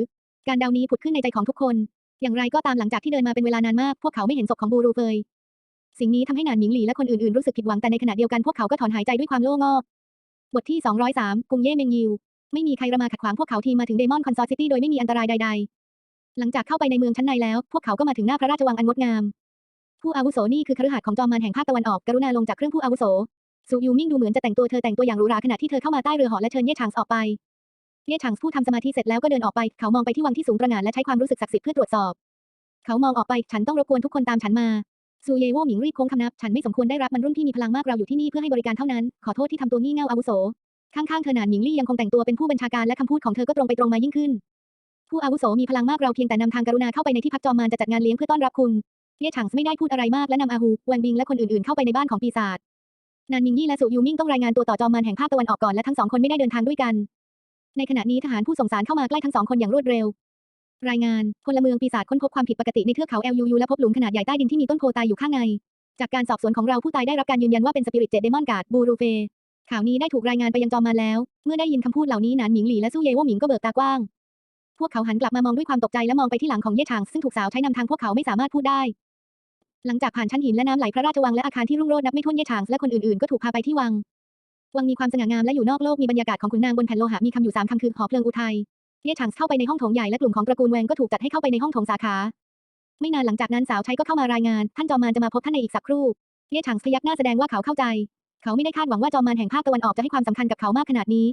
การเดานี้ผุดขึ้นในใจของทุกคน อย่างไรก็ตามหลังจากที่เดินมาเป็นเวลานานมาก พวกเขาไม่เห็นศพของบูรูเฟย สิ่งนี้ทำให้นานหมิงหลีและคนอื่นๆรู้สึกผิดหวังแต่ในขณะเดียวกันพวกเขาก็ถอนหายใจด้วยความโล่งอกบทที่ 203 กุงเย่เมงยิว ไม่มีใครระมาขัดขวางพวกเขาทีมมาถึงเดมอนคอนซอร์ซิตี้โดยไม่มีอันตรายใด ๆ หลังจากเข้าไปในเมืองชั้นในแล้ว พวกเขาก็มาถึงหน้าพระราชวังอันงดงาม ผู้อาวุโสนี่คือคฤหาสน์ของจอมมารแห่งภาคตะวันออกกรุณาลงจากเครื่องผู้อาวุโสซูยูมิ่งดูเหมือนจะแต่งตัวเธอแต่งตัวอย่างหรูหราขณะที่เธอเข้ามาใต้เรือหาะและเชิญเย่ฉางออกไป เย่ฉางผู้ทำสมาธิเสร็จแล้วก็เดินออกไป เขามองไปที่วังที่สูงตระหงานและใช้ความรู้สึกศักดิ์สิทธิ์เพื่อตรวจสอบ เขามองออกไป ฉันต้องรบกวนทุกคนตามฉันมาซูเยโวหมิงรีบโค้งคำนับ ฉันไม่สมควรได้รับมันรุ่นพี่มีพลังมากเราอยู่ที่นี่เพื่อให้บริการเท่านั้น ขอโทษที่ทำตัวงี่เง่าอาวุโส ข้างๆเธอหนานหมิงลี่ยังคงแต่งตัวเป็นผู้บัญชาการและคำพูดของเธอก็ตรงไปตรงมายิ่งขึ้น ผู้อาวุโสมีพลังมากเราเพียงแต่นำทางกรุณาเข้าไปในที่พักจอมมารจะจัดงานเลี้ยงเพื่อต้อนรับคุณ เย่ฉางไม่ได้พูดอะไรมากและนำอาฮูแวงบิงและคนอื่นๆเข้าไปในบ้านของปีศาจนานมิงยี่และสุยูมิ่งต้องรายงานตัวต่อจอมมารแห่งภาคตะวันออกก่อนและทั้งสองคนไม่ได้เดินทางด้วยกัน ในขณะนี้ทหารผู้ส่งสารเข้ามาใกล้ทั้งสองคนอย่างรวดเร็ว รายงานพลเมืองปีศาจค้นพบความผิดปกติในเทือกเขา LUU และพบหลุมขนาดใหญ่ใต้ดินที่มีต้นโพตายอยู่ข้างใน จากการสอบสวนของเราผู้ตายได้รับการยืนยันว่าเป็นสปิริตเจดเดมอนการ์ดบูรูเฟข่าวนี้ได้ถูกรายงานไปยังจอมมารแล้ว เมื่อได้ยินคำพูดเหล่านี้หนานหมิงหลี่และสู้เยว่าหมิงก็เบิกตากว้าง พวกเขาหันกลับมามองด้วยความตกใจและมองไปที่หลังของเย่ฉางซึ่งถูกสาวใช้นำทางพวกเขาไม่สามารถพูดได้ หลังจากผ่านชั้นหินและน้ำไหลพระราชวังและอาคารที่รุ่งโรจน์นับไม่ถ้วนเย่ฉางและคนอื่นๆก็ถูกพาไปที่วัง วังมีความสง่างามและอยู่นอกโลกมีบรรยากาศของขุนนางบนแผ่นโลหะมีคำอยู่สามคำคือหอเพลิงอุทัยเย่ฉางเข้าไปในห้องโถงใหญ่และกลุ่มของตระกูลแวงก็ถูกจัดให้เข้าไปในห้องโถงสาขา ไม่นานหลังจากนั้นสาวใช้ก็เข้ามารายงาน ท่านจอมมารจะมาพบท่านในอีกสักครู่เย่ฉางพยักหน้าแสดงว่าเขาเข้าใจ เขาไม่ได้คาดหวังว่าจอมมารแห่งภาคตะวันออกจะให้ความสำคัญกับเขามากขนาดนี้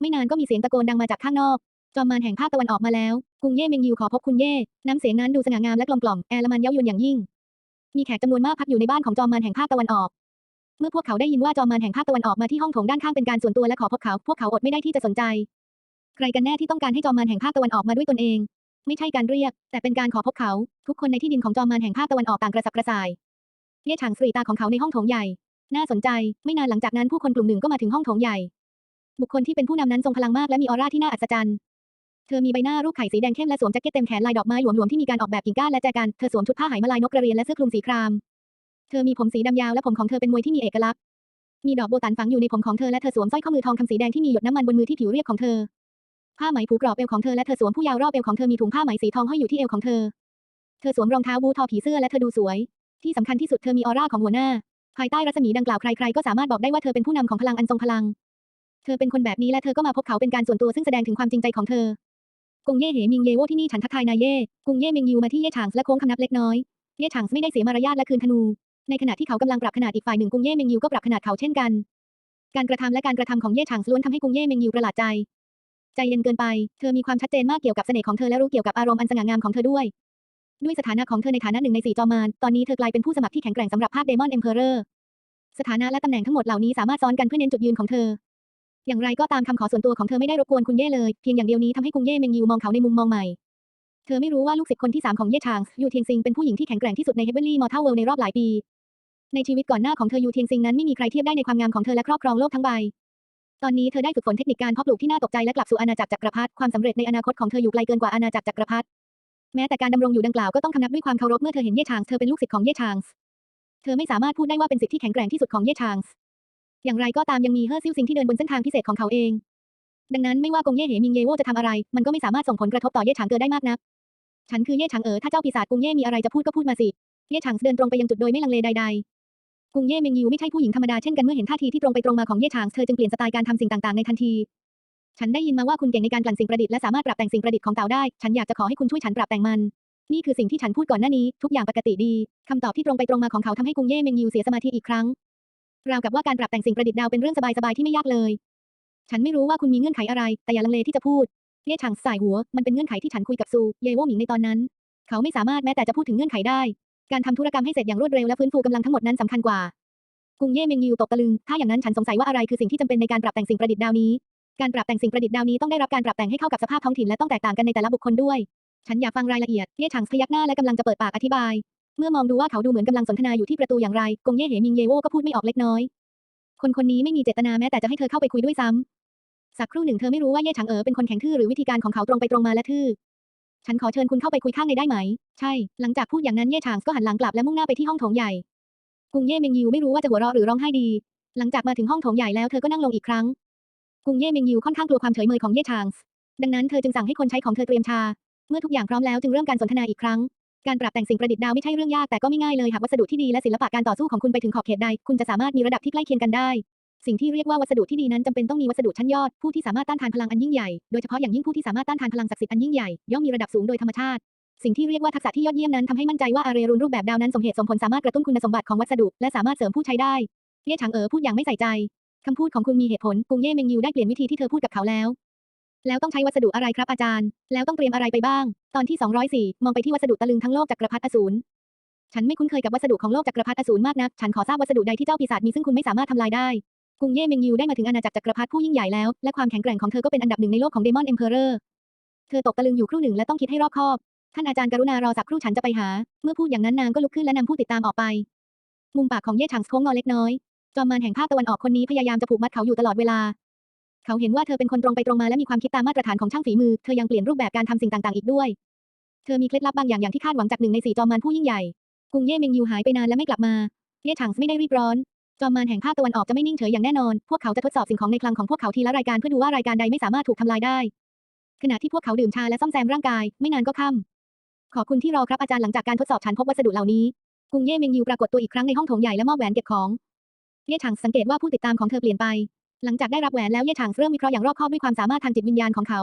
ไม่นานก็มีเสียงตะโกนดังมาจากข้างนอก จอมมารแห่งภาคตะวันออกมาแล้วกรุงเย่เมงยิวขอพบคุณเย่น้ำเสียงนั้นดูสง่างามและกลมกล่อมแอร์ละมันเย้ายวนอย่างยิ่ง มีแขกจำนวนมากพักอยู่ในบ้านของจอมมารแห่งภาคตะวันออก เมื่อพวกเขาได้ยินว่าจอมมารแห่งภาคตะวันออกมาที่ห้องโถงด้านข้างเป็นการส่วนตัวและขอพบเขา พวกเขาอดไม่ได้ที่จะสนใจ ใครกันแน่ที่ต้องการให้จอมมารแห่งภาคตะวันออกมาด้วยตนเอง ไม่ใช่การเรียก แต่เป็นการขอพบเขา ทุกคนในที่ดินของจอมมารแห่งภาคตะวันออกต่างกระสับกระส่ายเย่ฉางสรีตาของเขาในห้องโถงใหญ่ น่าสนใจ ไม่นานหลังจากนั้นผู้คนกลุ่มหนึ่งก็มาถึงห้องโถงใหญ่ บุคคลที่เป็นผู้นำนั้นทรงพลังมากและมีออร่าที่น่าอัศจรรย์ เธอมีใบหน้ารูปไข่สีแดงเข้มและสวมแจ็คเก็ตเต็มแขนลายดอกไม้หลวมๆที่มีการออกแบบกิ่งก้านและแจกัน เธอสวมชุดผ้าไหมลายนกกระเรียนและเสื้อคลุมสีคราม เธอมีผมสีดำยาวและผมของเธอเป็นมวยที่มีเอกลักษณ์มีดอกโบตันฝังอยู่ในผมของเธอและเธอสวมสร้อยข้อมือทองคำสีแดงที่มีหยดน้ำมันบนมือที่ผิวเรียบของเธอ ผ้าไหมผูกรอบเอวของเธอและเธอสวมผู้ยาวรอบเอวของเธอมีถุงผ้าไหมสีทองห้อยอยู่ที่เอวของเธอ เธอสวมรองเท้าบูททอผีเสื้อและเธอดูสวย ที่สำคัญที่สุดเธอมีออร่าของหัวหน้า ภายใต้รัศมีดังกล่าวใครๆก็สามารถบอกได้ว่าเธอเป็นผู้นำของพลังอันทรงพลัง เธอเป็นคนแบบนี้และเธอก็มาพบเขาเป็นการส่วนตัวซึ่งแสดงถึงความจริงใจของเธอกงเย่เหมิงเยโวที่นี่ฉันทักทายนายเย่กงเย่เมงยูมาที่เย่ฉางและโค้งคำนับเล็กน้อยเย่ฉางไม่ได้เสียมารยาทและคืนธนู ในขณะที่เขากำลังปรับขนาดอีกฝ่ายหนึ่งกุงเย่เมงยูก็ปรับขนาดเขาเช่นกัน การกระทำและการกระทำของเย่ฉางล้วนทำให้กุงเย่เมงยูประหลาดใจ ใจเย็นเกินไป เธอมีความชัดเจนมากเกี่ยวกับเสน่ห์ของเธอและรู้เกี่ยวกับอารมณ์อันสง่างามของเธอด้วย ด้วยสถานะของเธอในฐานะหนึ่งในสี่จอมารตอนนี้เธอกลายเป็นผู้สมัครที่แข็งแกร่งสำหรับภาคเดมอนเอ็มเพอเรอร์สถานะและตำแหน่งทั้งหมดเหล่านี้สามารถซ้อนกันเพื่อเน้นจุดยืนของเธอ อย่างไรก็ตามคำขอส่วนตัวของเธอไม่ได้รบกวนคุณเย่เลยเพียงอย่างเดียวนี้ทำให้กุงเย่เมงยูมองเขาในมุมมองใหม่เธอไม่รู้ว่าลูกศิษย์คนที่สามของเย่ชางยูเทียงซิงเป็นผู้หญิงที่แข็งแกร่งที่สุดในเฮเบนลี่มอร์ทัลเวลในรอบหลายปี ในชีวิตก่อนหน้าของเธอยูเทียงซิงนั้นไม่มีใครเทียบได้ในความงามของเธอและครอบครองโลกทั้งใบ ตอนนี้เธอได้ฝึกฝนเทคนิคการเพาะปลูกที่น่าตกใจและกลับสู่อาณาจักรจักรพรรดิความสำเร็จในอนาคตของเธออยู่ไกลเกินกว่าอาณาจักรจักรพรรดิแม้แต่การดำรงอยู่ดังกล่าวก็ต้องคำนับด้วยความเคารพเมื่อเธอเห็นเย่ชางเธอเป็นลูกศิษย์ของเย่ชางเธอไม่สามารถพูดได้ว่าเป็นศิษย์ที่แข็งแกร่งที่สุดของเย่ชางอย่างไรก็ตามยังมีเฮอซิ่วซิงที่เดินบนเส้นทางพิเศษของเขาเอง ดังนั้นไม่ว่ากงเย่เหมิงเยโวจะทำอะไร มันก็ไม่สามารถส่งผลกระทบต่อเย่ฉางเกิดได้มากนัก ฉันคือเย่ฉางเอ๋อถ้าเจ้าปีศาจกงเย่มีอะไรจะพูดก็พูดมาสิ เย่ฉางเดินตรงไปยังจุดโดยไม่ลังเลใดๆ กุงเย่เมงยูไม่ใช่ผู้หญิงธรรมดาเช่นกันเมื่อเห็นท่าทีที่ตรงไปตรงมาของเย่ฉางเธอจึงเปลี่ยนสไตล์การทำสิ่งต่างๆในทันที ฉันได้ยินมาว่าคุณเก่งในการกลั่นสิ่งประดิษฐ์และสามารถปรับแต่งสิ่งประดิษฐ์ของเต่าได้ ฉันอยากจะขอให้คุณช่วยฉันปรับแต่งมัน นี่คือสิ่งที่ฉันพูดก่อนหน้านี้ ทุกอย่างปกติดีคำตอบที่ตรงไปตรงมาของเขาทำให้กุงเย่เมงยูเสียสมาธิอีกครั้งราวกับว่าการปรับแต่งสิ่งประดิษฐ์ดาวเป็นเรื่องสบายๆที่ไม่ยากเลย ฉันไม่รู้ว่าคุณมีเงื่อนไขอะไร แต่อย่าลังเลที่จะพูดเย่ฉางสายหัว มันเป็นเงื่อนไขที่ฉันคุยกับซู เยโวหมิงในตอนนั้น เขาไม่สามารถแม้แต่จะพูดถึงเงื่อนไขได้ การทำธุรกรรมให้เสร็จอย่างรวดเร็วและฟื้นฟูกำลังทั้งหมดนั้นสำคัญกว่ากุงเย่เมงยิวตกตะลึง ถ้าอย่างนั้นฉันสงสัยว่าอะไรคือสิ่งที่จำเป็นในการปรับแต่งสิ่งประดิษฐ์ดาวนี้ การปรับแต่งสิ่งประดิษฐ์ดาวนี้ต้องได้รับการปรับแต่งให้เข้ากับสภาพท้องถิ่นและต้องแตกต่างกันในแต่ละบุคคลด้วย ฉันอยากฟังรายละเอียด เย่ฉางพยักหน้าและกำลังจะเปิดปากอธิบาย เมื่อมองดูว่าเขาดูเหมือนกำลังสนทนาอยู่ที่ประตูอย่างไรกงเย่เหมิงเยโวก็พูดไม่ออกเล็กน้อย คนคนนี้ไม่มีเจตนาแม้แต่จะให้เธอเข้าไปคุยด้วยซ้ำสักครู่หนึ่งเธอไม่รู้ว่าเย่ฉางเอ๋อเป็นคนแข็งทื่อหรือวิธีการของเขาตรงไปตรงมาและทื่อ ฉันขอเชิญคุณเข้าไปคุยข้างในได้ไหม ใช่ หลังจากพูดอย่างนั้นเย่ฉางก็หันหลังกลับและมุ่งหน้าไปที่ห้องโถงใหญ่ กุงเย่เมงยิวไม่รู้ว่าจะหัวเราะหรือร้องไห้ดี หลังจากมาถึงห้องโถงใหญ่แล้วเธอก็นั่งลงอีกครั้ง กุงเย่เมงยิวค่อนข้างกลัวความเฉยเมยของเย่ฉางดังนั้นเธอจึงสั่งให้คนใช้ของเธอเตรียมชา เมื่อทุกอย่างพร้อมแล้วจึงเริ่มการสนทนาอีกครั้ง การปรับแต่งสิ่งประดิษฐ์ดาวไม่ใช่เรื่องยากแต่ก็ไม่ง่ายเลยหากวัสดุที่ดีและศิลปะการต่อสู้ของคุณไปถึงขอบเขตใด คุณจะสามารถมีระดับที่ใกล้เคียงกันได้ สิ่งที่เรียกว่าวัสดุที่ดีนั้นจำเป็นต้องมีวัสดุชั้นยอด ผู้ที่สามารถต้านทานพลังอันยิ่งใหญ่ โดยเฉพาะอย่างยิ่งผู้ที่สามารถต้านทานพลังศักดิ์สิทธิ์อันยิ่งใหญ่ ย่อมมีระดับสูงโดยธรรมชาติ สิ่งที่เรียกว่าทักษะที่ยอดเยี่ยมนั้นทำให้มั่นใจว่าอาเรรุนรูปแบบดาวนั้นสมเหตุสมผลสามารถกระตุ้นคุณสมบัติของวัสดุ และสามารถเสริมผู้ใช้ได้เย่ฉางเอ๋อพูดอย่างไม่ใส่ใจคำพูดของคุณมีเหตุผลกุงเย่เมงยิวได้เปลี่ยนวิธีที่เธอพูดกับเขาแล้ว แล้วต้องใช้วัสดุอะไรครับอาจารย์ แล้วต้องเตรียมอะไรไปบ้าง ตอนที่ 204 มองไปที่วัสดุตะลึงทั้งโลกจักรพรรดิอสูรฉันไม่คุ้นเคยกับวัสดุของโลกจักรพรรดิอสูรมากนัก ฉันขอทราบวัสดุใดที่เจ้าปีศาจมีซึ่งคุณไม่สามารถทำลายได้ กุงเย่เมงยิวได้มาถึงอาณาจักรจักรพรรดิผู้ยิ่งใหญ่แล้ว และความแข็งแกร่งของเธอก็เป็นอันดับหนึ่งในโลกของเดมอนเอ็มเพอเรอร์ เธอตกตะลึงอยู่ครู่หนึ่งและต้องคิดให้รอบคอบ ท่านอาจารย์กรุณารอสักครู่ฉันจะไปหา เมื่อพูดอย่างนั้นนางก็ลุกขึ้นและนำผู้ติดตามออกไป มุมปากของเย่ฉางโค้งงอเล็กน้อย จอมมารแห่งภาคตะวันออกคนนี้พยายามจะผูกมัดเขาอยู่ตลอดเวลา เขาเห็นว่าเธอเป็นคนตรงไปตรงมาและมีความคิดตามมาตรฐานของช่างฝีมือ เธอยังเปลี่ยนรูปแบบการทำสิ่งต่างๆอีกด้วย เธอมีเคล็ดลับบางอย่างอย่างที่คาดหวังจากหนึ่งในสี่จอมมารผู้ยิ่งใหญ่ กุงเย่เมงยูหายไปนานและไม่กลับมา เย่ฉางไม่ได้รีบร้อน จอมมารแห่งภาคตะวันออกจะไม่นิ่งเฉยอย่างแน่นอน พวกเขาจะทดสอบสิ่งของในคลังของพวกเขาทีละรายการเพื่อดูว่ารายการใดไม่สามารถถูกทำลายได้ ขณะที่พวกเขาดื่มชาและซ่อมแซมร่างกาย ไม่นานก็ค่ำขอบคุณที่รอครับอาจารย์หลังจากการทดสอบฉันพบวัสดุเหล่านี้กุงเย่เมงยูปรากฏตัวอีกครั้งในห้องโถงใหญ่และมอบแหวนเก็บของเย่ฉางสังเกตว่าผู้ติดตามของเธอเปลี่ยนไป หลังจากได้รับแหวนแล้วเย่ฉางเริ่มวิเคราะห์อย่างรอบคอบด้วยความสามารถทางจิตวิญญาณของเขา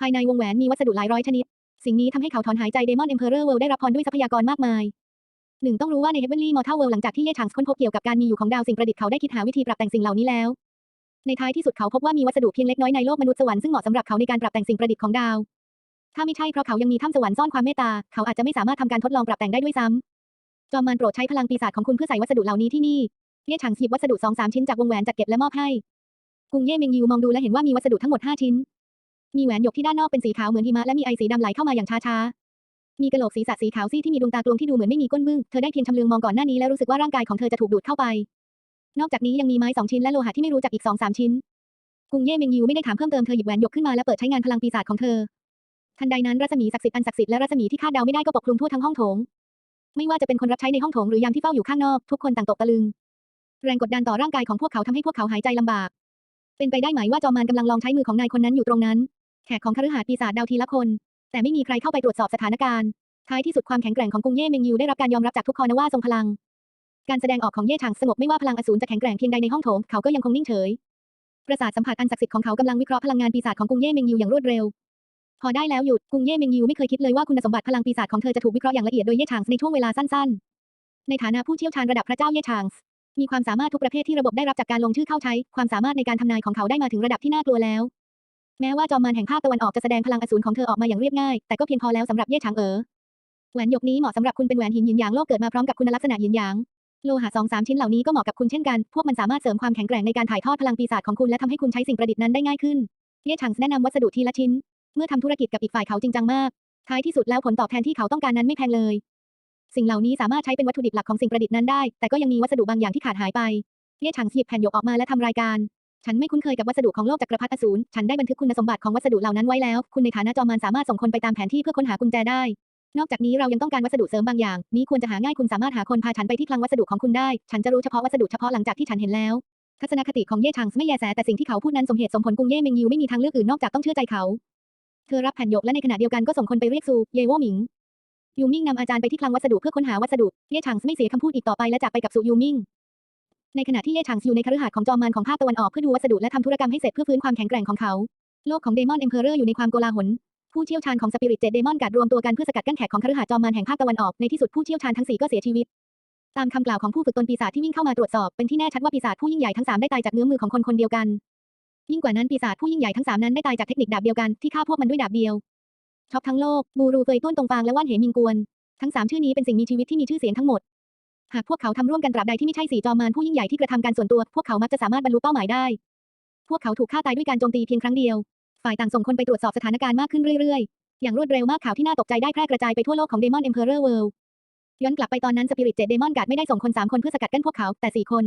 ภายในวงแหวนมีวัสดุหลายร้อยชนิด สิ่งนี้ทำให้เขาถอนหายใจเดมอนเอ็มเพอเรอร์เวิลด์ได้รับพรด้วยทรัพยากรมากมาย หนึ่งต้องรู้ว่าในเฮเวนลี่มอร์ทัลเวิลด์หลังจากที่เย่ฉางค้นพบเกี่ยวกับการมีอยู่ของดาวสิ่งประดิษฐ์เขาได้คิดหาวิธีปรับแต่งสิ่งเหล่านี้แล้ว ในท้ายที่สุดเขาพบว่ามีวัสดุเพียงเล็กน้อยในโลกมนุษย์สวรรค์ซึ่งเหมาะสำหรับเขาในการปรับแต่งสิ่งประดิษฐ์ของดาว ถ้าไม่ใช่เพราะเขายังมีถ้ำสวรรค์ซ่อนความเมตตา เขาอาจจะไม่สามารถทำการทดลองปรับแต่งได้ด้วยซ้ำจอมมารโปรดใช้พลังปีศาจของคุณเพื่อใส่วัสดุเหล่านี้ที่นี่เย่ฉางหยิบวัสดุสองสามชิ้นจากวงแหวนจัดเก็บและมอบให้กุงเย่เมงยิวมองดูและเห็นว่ามีวัสดุทั้งหมดห้าชิ้น มีแหวนหยกที่ด้านนอกเป็นสีขาวเหมือนหิมะและมีไอสีดำไหลเข้ามาอย่างช้าๆ มีกระโหลกศีรษะสีขาวซีดที่มีดวงตากลวงที่ดูเหมือนไม่มีก้นบึ้ง เธอได้เพียงชำเลืองมองก่อนหน้านี้และรู้สึกว่าร่างกายของเธอจะถูกดูดเข้าไป นอกจากนี้ยังมีไม้สองชิ้นและโลหะที่ไม่รู้จักอีกสองสามชิ้น กุงเย่เมงยิวไม่ได้ถามเพิ่มเติมเธอหยิบแหวนหยกขึ้นมาและเปิดใช้งานพลังปีศาจของเธอ ทันใดนั้นรัศมีศักดิ์สิทธิ์อันศักดิ์สิทธิ์และรัศมีที่คาดเดาไม่ได้ก็ปกคลุมทั่วทั้งห้องโถง ไม่ว่าจะเป็นคนรับใช้ในห้องโถงหรือยามที่เฝ้าอยู่ข้างนอกทุกคนต่างตกตะลึง แรงกดดันต่อร่างกายของพวกเขาทำให้พวกเขาหายใจลำบาก เป็นไปได้ไหมว่าจอมารกำลังลองใช้มือของนายคนนั้นอยู่ตรงนั้น แขกของคฤหาสน์ปีศาจดาวทีละคน แต่ไม่มีใครเข้าไปตรวจสอบสถานการณ์ ท้ายที่สุดความแข็งแกร่งของกุงเย่เมงยูได้รับการยอมรับจากทุกคนนะว่าทรงพลัง การแสดงออกของเย่ฉางสงบไม่ว่าพลังอสูรจะแข็งแกร่งเพียงใดในห้องโถงเขาก็ยังคงนิ่งเฉย ประสาทสัมผัสอันศักดิ์สิทธิ์ของเขากำลังวิเคราะห์พลังงานปีศาจของกุงเย่เมงยูอย่างรวดเร็ว พอได้แล้วหยุดกุงเย่เมงยูไม่เคยคิดเลยว่าคุณสมบัติพลังปีศาจของเธอจะถูกวิเคราะห์อย่างละเอียดโดยเย่ฉางในช่วงเวลาสั้นๆ ในฐานะผู้เชี่ยวชาญระดับพระเจ้าเย่ฉางมีความสามารถทุกประเภทที่ระบบได้รับจากการลงชื่อเข้าใช้ ความสามารถในการทำนายของเขาได้มาถึงระดับที่น่ากลัวแล้ว แม้ว่าจอมมารแห่งภาคตะวันออกจะแสดงพลังอสูรของเธอออกมาอย่างเรียบง่าย แต่ก็เพียงพอแล้วสำหรับเย่ฉางเอ๋อแหวนหยกนี้เหมาะสำหรับคุณเป็นแหวนหินหยินหยางโลกเกิดมาพร้อมกับคุณลักษณะหยินหยางโลหะสองสามชิ้นเหล่านี้ก็เหมาะกับคุณเช่นกัน พวกมันสามารถเสริมความแข็งแกร่งในการถ่ายทอดพลังปีศาจของคุณและทำให้คุณใช้สิ่งประดิษฐ์นั้นได้ง่ายขึ้น เย่ฉางแนะนำวัสดุทีละชิ้น เมื่อทำธุรกิจกับอีกฝ่ายเขาจริงจังมาก ท้ายที่สุดแล้วผลตอบแทนที่เขาต้องการนั้นไม่แพงเลย สิ่งเหล่านี้สามารถใช้เป็นวัตถุดิบหลักของสิ่งประดิษฐ์นั้นได้ แต่ก็ยังมีวัสดุบางอย่างที่ขาดหายไป เย่ฉางหยิบแผ่นหยกออกมาและทำรายการ ฉันไม่คุ้นเคยกับวัสดุของโลกจักรพรรดิอสูร ฉันได้บันทึกคุณสมบัติของวัสดุเหล่านั้นไว้แล้ว คุณในฐานะจอมมารสามารถส่งคนไปตามแผนที่เพื่อค้นหากุญแจได้ นอกจากนี้เรายังต้องการวัสดุเสริมบางอย่าง นี้ควรจะหาง่ายคุณสามารถหาคนพาฉันไปที่คลังวัสดุของคุณได้ ฉันจะรู้เฉพาะวัสดุเฉพาะหลังจากที่ฉันเห็นแล้ว ทัศนคติของเย่ฉางไม่แยแสแต่สิ่งที่เขาพูดนั้นสมเหตุสมผลกุงเย่เมงยิวไม่มีทางเลือกอื่นนอกจากต้องเชื่อใจเขา เธอรับแผ่นหยกและในขณะเดียวกันก็ส่งคนไปเรียกซูเยโวหมิงยูมิงนำอาจารย์ไปที่คลังวัสดุเพื่อค้นหาวัสดุ เย่ฉางไม่เสียคำพูดอีกต่อไปและจากไปกับซูยูมิง ในขณะที่เย่ฉางอยู่ในคฤหาสน์ของจอมมารของภาคตะวันออกเพื่อดูวัสดุและทำธุรกรรมให้เสร็จเพื่อฟื้นความแข็งแกร่งของเขา โลกของเดมอนเอ็มเพอเรอร์อยู่ในความโกลาหลผู้เชี่ยวชาญของสปิริตเจ็ดเดมอนกัดรวมตัวกันเพื่อสกัดกั้นแขกของคฤหาสน์จอมมารแห่งภาคตะวันออกในที่สุดผู้เชี่ยวชาญทั้งสี่ก็เสียชีวิตตามคำกล่าวของผู้ฝึกตนปีศาจที่วิ่งเข้ามาตรวจสอบเป็นที่แน่ชัดว่าปีศาจผู้ยิ่งใหญ่ทั้งสามได้ตายจากเงื้อมือของคนคนเดียวกัน ยิ่งกว่านั้นปีศาจผู้ยิ่งใหญ่ทั้งสามนั้นได้ตายจากเทคนิคดาบเดียวกันที่ฆ่าพวกมันด้วยดาบเดียวช็อปทั้งโลกบูรูเฟยต้วนตรงฟางและว่านเหมิงกวนทั้งสามชื่อนี้เป็นสิ่งมีชีวิตที่มีชื่อเสียงทั้งหมด หากพวกเขาทำร่วมกันตราบใดที่ไม่ใช่สี่จอมมารผู้ยิ่งใหญ่ที่กระทำการส่วนตัว พวกเขามักจะสามารถบรรลุเป้าหมายได้ พวกเขาถูกฆ่าตายด้วยการโจมตีเพียงครั้งเดียว ฝ่ายต่างส่งคนไปตรวจสอบสถานการณ์มากขึ้นเรื่อยๆ อย่างรวดเร็วมากข่าวที่น่าตกใจได้แพร่กระจายไปทั่วโลกของ Demon Emperor World ย้อนกลับไปตอนนั้นสปิริตเจ็ดเดมอนการ์ดไม่ได้ส่งคนสามคนเพื่อสกัดกั้นพวกเขาแต่สี่คน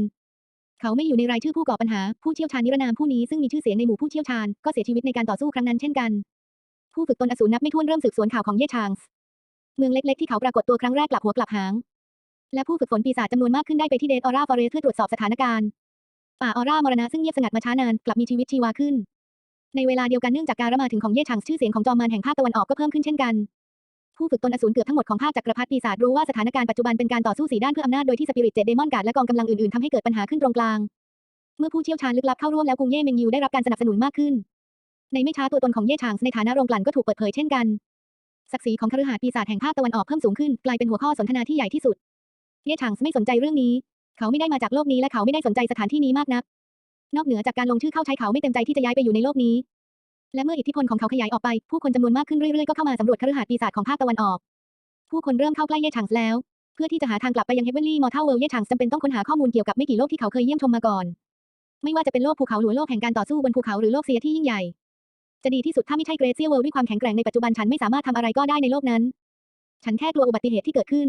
เขาไม่อยู่ในรายชื่อผู้ก่อปัญหา ผู้เชี่ยวชาญนิรนามผู้นี้ซึ่งมีชื่อเสียงในหมู่ผู้เชี่ยวชาญก็เสียชีวิตในการต่อสู้ครั้งนั้นเช่นกัน ผู้ฝึกตนอสูรนับไม่ถ้วนเริ่มสืบสวนข่าวของเย่ชางส์เมืองเล็กๆที่เขาปรากฏตัวครั้งแรกกลับหัวกลับหาง และผู้ฝึกฝนปีศาจจำนวนมากขึ้นได้ไปที่เดทออร่าฟอเรสเพื่อตรวจสอบสถานการณ์ป่าออร่ามรณะซึ่งเงียบสงัดมาช้านานกลับมีชีวิตชีวาขึ้น ในเวลาเดียวกันเนื่องจากการระมาถึงของเย่ชางชื่อเสียงของจอมมารแห่งภาคตะวันออกก็เพิ่มขึ้นเช่นกัน ผู้ฝึกตนอสูรเกือบทั้งหมดของภาคจักรพรรดิปีศาจรู้ว่าสถานการณ์ปัจจุบันเป็นการต่อสู้สีด้านเพื่ออำนาจโดยที่สปิริตเจ็ดเดมอนการ์ดและกองกำลังอื่นๆทำให้เกิดปัญหาขึ้นตรงกลาง เมื่อผู้เชี่ยวชาญลึกลับเข้าร่วมแล้วกรุงเย่เมงยูได้รับการสนับสนุนมากขึ้น ในไม่ช้าตัวตนของเย่ชางในฐานะโรงกลั่นก็ถูกเปิดเผยเช่นกันศักดิ์ศรีของคฤหาสน์ปีศาจแห่งภาคตะวันออกเพิ่มสูงขึ้นกลายเป็นหัวข้อสนทนาที่ใหญ่ที่สุด เย่ชางสไม่สนใจเรื่องนี้ เขาไม่ได้มาจากโลกนี้และเขาไม่ได้สนใจสถานที่นี้มากนัก นอกเหนือจากการลงชื่อเข้าใช้เขาไม่เต็มใจที่จะย้ายไปอยู่ในโลกนี้ และเมื่ออิทธิพลของเขาขยายออกไป ผู้คนจำนวนมากขึ้นเรื่อยๆก็เข้ามาสำรวจคฤหาสน์ปีศาจของภาคตะวันออก ผู้คนเริ่มเข้าใกล้เย่ชางสแล้ว เพื่อที่จะหาทางกลับไปยังเฮเวนลี่มอร์ทัลเวิลด์เย่ชางจำเป็นต้องค้นหาข้อมูลเกี่ยวกับไม่กี่โลกที่เขาเคยเยี่ยมชมมาก่อน ไม่ว่าจะเป็นโลกภูเขาหรือโลกแห่งการต่อสู้บนภูเขาหรือโลกเซียที่ยิ่งใหญ่จะดีที่สุดถ้าไม่ใช่เกรเซียเวิลด์ด้วยความแข็งแกร่งในปัจจุบันฉันไม่สามารถทำอะไรก็ได้ในโลกนั้น ฉันแค่กลัวอุบัติเหตุที่เกิดขึ้น